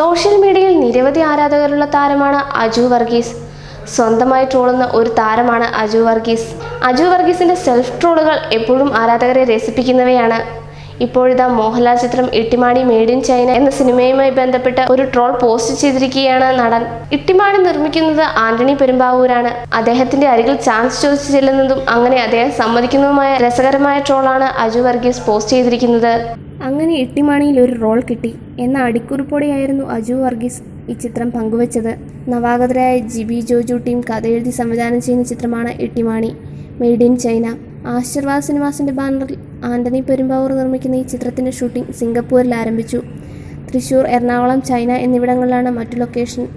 Social മീഡിയയിൽ നിരവധി ആരാധകരുള്ള താരമാണ് അജു വർഗീസ്. സ്വന്തമായി ട്രോളുന്ന ഒരു താരമാണ് അജു വർഗീസ്. അജു വർഗീസിന്റെ സെൽഫ് ട്രോളുകൾ എപ്പോഴും ആരാധകരെ രസിപ്പിക്കുന്നവയാണ്. ഇപ്പോഴിതാ മോഹൻലാൽ ചിത്രം ഇട്ടിമാണി മെയ്ഡ് ഇൻ ചൈന എന്ന സിനിമയുമായി ബന്ധപ്പെട്ട് ഒരു ട്രോൾ പോസ്റ്റ് ചെയ്തിരിക്കുകയാണ് നടൻ. ഇട്ടിമാണി നിർമ്മിക്കുന്നത് ആന്റണി പെരുമ്പാവൂരാണ്. അദ്ദേഹത്തിന്റെ അരികിൽ ചാൻസ് ചോദിച്ചു ചെല്ലുന്നതും അങ്ങനെ അദ്ദേഹം സമ്മതിക്കുന്നതുമായ രസകരമായ ട്രോളാണ് അജു വർഗീസ് പോസ്റ്റ് ചെയ്തിരിക്കുന്നത്. അങ്ങനെ ഇട്ടിമാണിയിൽ ഒരു റോൾ കിട്ടി. എന്ന അടിക്കുറിപ്പോടെയായിരുന്നു അജു വർഗീസ് ഈ ചിത്രം പങ്കുവച്ചത്. നവാഗതരായ ജിബി ജോജു ടീം കഥയെഴുതി സംവിധാനം ചെയ്യുന്ന ചിത്രമാണ് Ittymaani. Made in China Aashirvad സിനിമാസിന്റെ ബാനറിൽ ആന്റണി പെരുമ്പാവൂർ നിർമ്മിക്കുന്ന ഈ ചിത്രത്തിന്റെ ഷൂട്ടിംഗ് സിംഗപ്പൂരിൽ ആരംഭിച്ചു. തൃശൂർ എറണാകുളം ചൈന എന്നിവിടങ്ങളിലാണ് മറ്റു ലൊക്കേഷൻ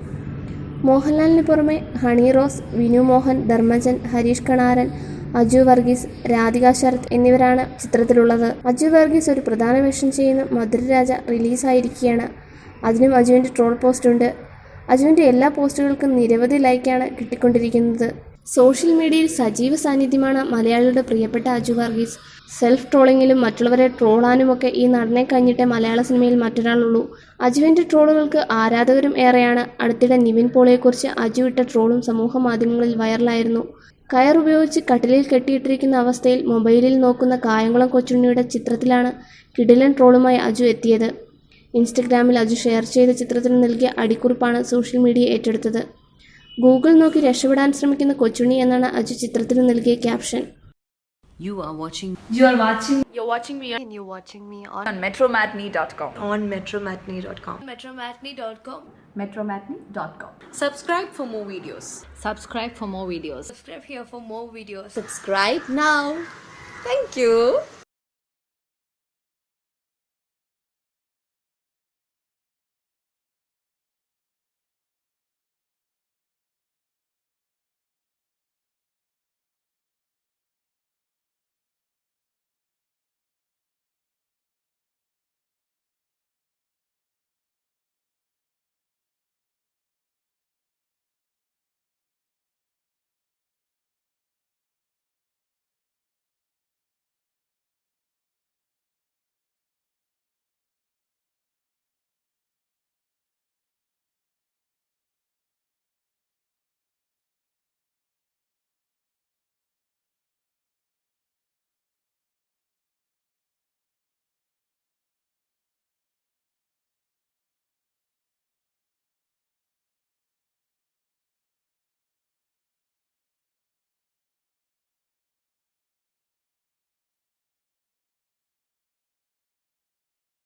മോഹൻലാലിന് പുറമെ ഹണി റോസ് വിനു മോഹൻ ധർമ്മജൻ ഹരീഷ് കണാരൻ അജു വർഗീസ് രാധിക ശരത് എന്നിവരാണ് ചിത്രത്തിലുള്ളത്. അജു വർഗീസ് ഒരു പ്രധാന വേഷം ചെയ്യുന്ന മധുരരാജ റിലീസായിരിക്കുകയാണ്. അതിനും അജുവിന്റെ ട്രോൾ പോസ്റ്റ് ഉണ്ട്. അജുവിന്റെ എല്ലാ പോസ്റ്റുകൾക്കും നിരവധി ലൈക്കാണ് കിട്ടിക്കൊണ്ടിരിക്കുന്നത്. സോഷ്യൽ മീഡിയയിൽ സജീവ സാന്നിധ്യമാണ് മലയാളികളുടെ പ്രിയപ്പെട്ട അജു വർഗീസ്. സെൽഫ് ട്രോളിങ്ങിലും മറ്റുള്ളവരെ ട്രോളാനുമൊക്കെ ഈ നടനെ കഴിഞ്ഞിട്ടേ മലയാള സിനിമയിൽ മറ്റൊരാളുള്ളൂ. അജുവിന്റെ ട്രോളുകൾക്ക് ആരാധകരും ഏറെയാണ്. അടുത്തിടെ നിവിൻ പോളിയെക്കുറിച്ച് അജു ഇട്ട ട്രോളും സമൂഹ മാധ്യമങ്ങളിൽ വൈറലായിരുന്നു. കയർ ഉപയോഗിച്ച് കട്ടിലിൽ കെട്ടിയിട്ടിരിക്കുന്ന അവസ്ഥയിൽ മൊബൈലിൽ നോക്കുന്ന കായംകുളം കൊച്ചുണ്ണിയുടെ ചിത്രത്തിലാണ് കിടിലൻ ട്രോളുമായി അജു എത്തിയത്. ഇൻസ്റ്റഗ്രാമിൽ അജു ഷെയർ ചെയ്ത ചിത്രത്തിന് നൽകിയ അടിക്കുറിപ്പാണ് സോഷ്യൽ മീഡിയ ഏറ്റെടുത്തത് ഗൂഗിൾ നോക്കി രക്ഷപ്പെടാൻ ശ്രമിക്കുന്ന കൊച്ചുണ്ണി എന്നാണ് അജു ചിത്രത്തിന് നൽകിയ caption You are watching You are watching You're watching me and you're watching me on on metromatney.com. on metromatney.com. metromatney.com Metromatney.com. Subscribe for more videos. subscribe for more videos. subscribe here for more videos Subscribe now. Thank you.